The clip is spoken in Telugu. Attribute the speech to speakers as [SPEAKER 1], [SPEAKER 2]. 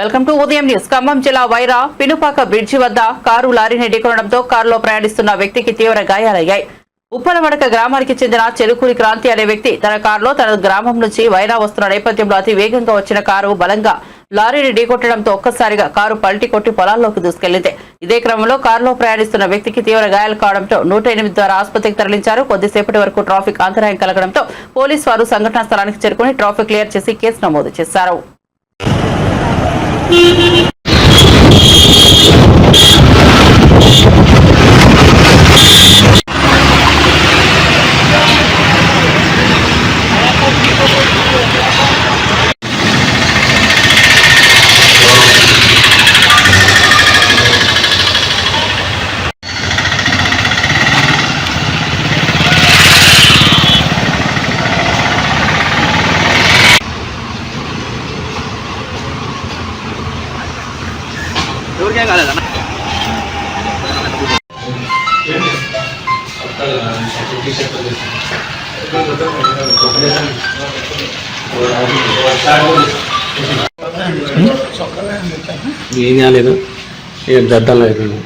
[SPEAKER 1] Welcome to Udayam news. Khammam జిల్లా వైరా పినుపాక బ్రిడ్జి వద్ద కారు లారీని ఢీకొనడంతో కారులో ప్రయాణిస్తున్న వ్యక్తికి తీవ్ర గాయాలయ్యాయి. ఉప్పలమడక గ్రామానికి చెందిన చెరుకూరి క్రాంతి అనే వ్యక్తి తన కారులో తన గ్రామం నుంచి వైరా వస్తున్న నేపథ్యంలో అతి వేగంగా వచ్చిన కారు బలంగా లారీని ఢీకొట్టడంతో ఒక్కసారిగా కారు పల్టి కొట్టి పొలాల్లోకి దూసుకెళ్ళింది. ఇదే క్రమంలో కారులో ప్రయాణిస్తున్న వ్యక్తికి తీవ్ర గాయాలు కావడంతో నూట ఎనిమిది ద్వారా ఆసుపత్రికి తరలించారు. కొద్దిసేపటి వరకు ట్రాఫిక్ అంతరాయం కలగడంతో పోలీసు వారు సంఘటనా స్థలానికి చేరుకుని ట్రాఫిక్ క్లియర్ చేసి కేసు నమోదు చేశారు.
[SPEAKER 2] Música ఎవరికేం కాలేదన్న
[SPEAKER 3] ఏం కాలేదు ఏం దద్దాలు అయిపోయింది.